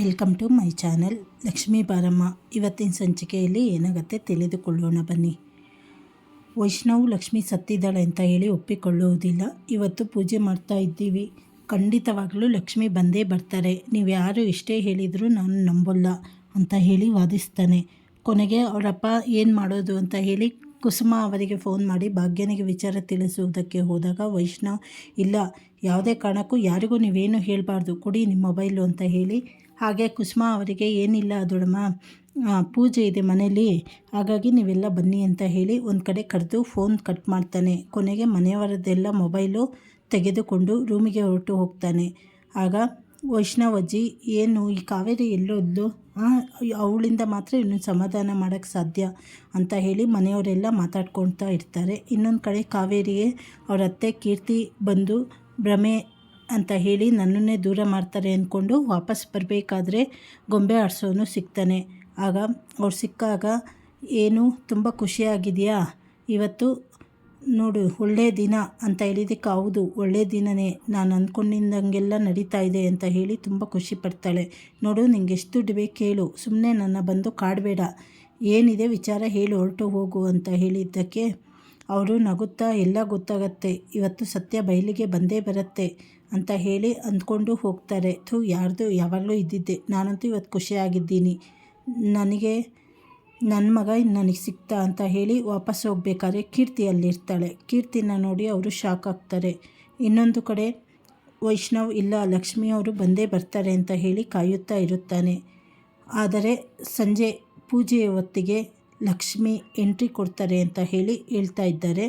Welcome to my channel Lakshmi Baramma ಇವತ್ತಿನ ಸಂಚಿಕೆಯಲ್ಲಿ ಏನಾಗುತ್ತೆ ತಿಳಿದುಕೊಳ್ಳೋಣ ಬನ್ನಿ. ವೈಷ್ಣವ್, ಲಕ್ಷ್ಮಿ ಸತ್ತಿದ್ದಾಳೆ ಅಂತ ಹೇಳಿ ಒಪ್ಪಿಕೊಳ್ಳುವುದಿಲ್ಲ. ಇವತ್ತು ಪೂಜೆ ಮಾಡ್ತಾ ಇದ್ದೀವಿ. ಖಂಡಿತವಾಗಲೂ ಲಕ್ಷ್ಮಿ ಬಂದೇ ಬರ್ತಾರೆ. ನೀವು ಯಾರು ಎಷ್ಟೇ ಹೇಳಿದರೂ ನಾನು ನಂಬಲ್ಲ ಅಂತ ಹೇಳಿ ವಾದಿಸ್ತಾನೆ. ಕೊನೆಗೆ ಅವರಪ್ಪ ಏನು ಮಾಡೋದು ಅಂತ ಹೇಳಿ ಕುಸುಮ ಅವರಿಗೆ ಫೋನ್ ಮಾಡಿ ಭಾಗ್ಯನಿಗೆ ವಿಚಾರ ತಿಳಿಸುವುದಕ್ಕೆ ಹೋದಾಗ ವೈಷ್ಣವ್, ಇಲ್ಲ, ಯಾವುದೇ ಕಾರಣಕ್ಕೂ ಯಾರಿಗೂ ನೀವೇನು ಹೇಳಬಾರ್ದು, ಕೊಡಿ ನಿಮ್ಮ ಮೊಬೈಲು ಅಂತ ಹೇಳಿ ಹಾಗೆ ಕುಸುಮ ಅವರಿಗೆ ಏನಿಲ್ಲ ದೊಡಮ್ಮ ಪೂಜೆ ಇದೆ ಮನೇಲಿ ಹಾಗಾಗಿ ನೀವೆಲ್ಲ ಬನ್ನಿ ಅಂತ ಹೇಳಿ ಒಂದು ಕಡೆ ಕರೆದು ಫೋನ್ ಕಟ್ ಮಾಡ್ತಾನೆ. ಕೊನೆಗೆ ಮನೆಯವರದ್ದೆಲ್ಲ ಮೊಬೈಲು ತೆಗೆದುಕೊಂಡು ರೂಮಿಗೆ ಹೊರಟು ಹೋಗ್ತಾನೆ. ಆಗ ವೈಷ್ಣವಜ್ಜಿ ಏನು ಈ ಕಾವೇರಿ ಎಲ್ಲೋದ್ಲು ಅವಳಿಂದ ಮಾತ್ರ ಇನ್ನು ಸಮಾಧಾನ ಮಾಡೋಕ್ಕೆ ಸಾಧ್ಯ ಅಂತ ಹೇಳಿ ಮನೆಯವರೆಲ್ಲ ಮಾತಾಡ್ಕೊಳ್ತಾ ಇರ್ತಾರೆ. ಇನ್ನೊಂದು ಕಡೆ ಕಾವೇರಿಗೆ ಅವರ ಅತ್ತೆ ಕೀರ್ತಿ ಬಂದು ಭ್ರಮೆ ಅಂತ ಹೇಳಿ ನನ್ನನ್ನೇ ದೂರ ಮಾಡ್ತಾರೆ ಅಂದ್ಕೊಂಡು ವಾಪಸ್ ಬರಬೇಕಾದ್ರೆ ಗೊಂಬೆ ಆಡಿಸೋನು ಸಿಗ್ತಾನೆ. ಆಗ ಅವ್ರು ಸಿಕ್ಕಾಗ, ಏನು, ತುಂಬ ಖುಷಿಯಾಗಿದೆಯಾ? ಇವತ್ತು ನೋಡು ಒಳ್ಳೆಯ ದಿನ ಅಂತ ಹೇಳಿದಕ್ಕೆ ಹೌದು ಒಳ್ಳೆಯ ದಿನನೇ. ನಾನು ಅಂದ್ಕೊಂಡಿದ್ದಂಗೆಲ್ಲ ನಡೀತಾ ಇದೆ ಅಂತ ಹೇಳಿ ತುಂಬ ಖುಷಿ ಪಡ್ತಾಳೆ. ನೋಡು, ನಿಂಗೆ ಎಷ್ಟು ದುಡ್ಡು ಬೇಕು ಹೇಳು ಸುಮ್ಮನೆ ನನ್ನ ಬಂದು ಕಾಡಬೇಡ. ಏನಿದೆ ವಿಚಾರ ಹೇಳಿ, ಹೊರಟು ಹೋಗು ಅಂತ ಹೇಳಿದ್ದಕ್ಕೆ ಅವರು ನಗುತ್ತಾ, ಎಲ್ಲ ಗೊತ್ತಾಗತ್ತೆ, ಇವತ್ತು ಸತ್ಯ ಬಯಲಿಗೆ ಬಂದೇ ಬರುತ್ತೆ ಅಂತ ಹೇಳಿ ಅಂದ್ಕೊಂಡು ಹೋಗ್ತಾರೆ. ಥೂ, ಯಾರ್ದು, ಯಾವಾಗಲೂ ಇದ್ದಿದ್ದೆ. ನಾನಂತೂ ಇವತ್ತು ಖುಷಿಯಾಗಿದ್ದೀನಿ. ನನಗೆ ನನ್ನ ಮಗ ನನಗೆ ಸಿಕ್ತಾ ಅಂತ ಹೇಳಿ ವಾಪಸ್ ಹೋಗ್ಬೇಕಾದ್ರೆ ಕೀರ್ತಿ ಅಲ್ಲಿರ್ತಾಳೆ ಕೀರ್ತಿನ ನೋಡಿ ಅವರು ಶಾಕ್ ಆಗ್ತಾರೆ. ಇನ್ನೊಂದು ಕಡೆ ವೈಷ್ಣವ್, ಇಲ್ಲ, ಲಕ್ಷ್ಮಿ ಅವರು ಬಂದೇ ಬರ್ತಾರೆ ಅಂತ ಹೇಳಿ ಕಾಯುತ್ತಾ ಇರುತ್ತಾನೆ. ಆದರೆ ಸಂಜೆ ಪೂಜೆಯ ಹೊತ್ತಿಗೆ ಲಕ್ಷ್ಮಿ ಎಂಟ್ರಿ ಕೊಡ್ತಾರೆ ಅಂತ ಹೇಳಿ ಹೇಳ್ತಾ ಇದ್ದಾರೆ.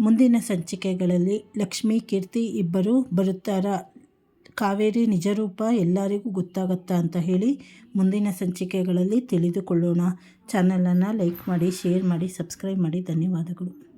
ಮುಂದಿನ ಸಂಚಿಕೆಗಳಲ್ಲಿ ಲಕ್ಷ್ಮಿ, ಕೀರ್ತಿ ಇಬ್ಬರು ಬರುತ್ತಾರಾ? ಕಾವೇರಿ ನಿಜರೂಪ ಎಲ್ಲರಿಗೂ ಗೊತ್ತಾಗತ್ತಾ ಅಂತ ಹೇಳಿ ಮುಂದಿನ ಸಂಚಿಕೆಗಳಲ್ಲಿ ತಿಳಿದುಕೊಳ್ಳೋಣ. ಚಾನಲನ್ನು ಲೈಕ್ ಮಾಡಿ, ಶೇರ್ ಮಾಡಿ, ಸಬ್ಸ್ಕ್ರೈಬ್ ಮಾಡಿ. ಧನ್ಯವಾದಗಳು.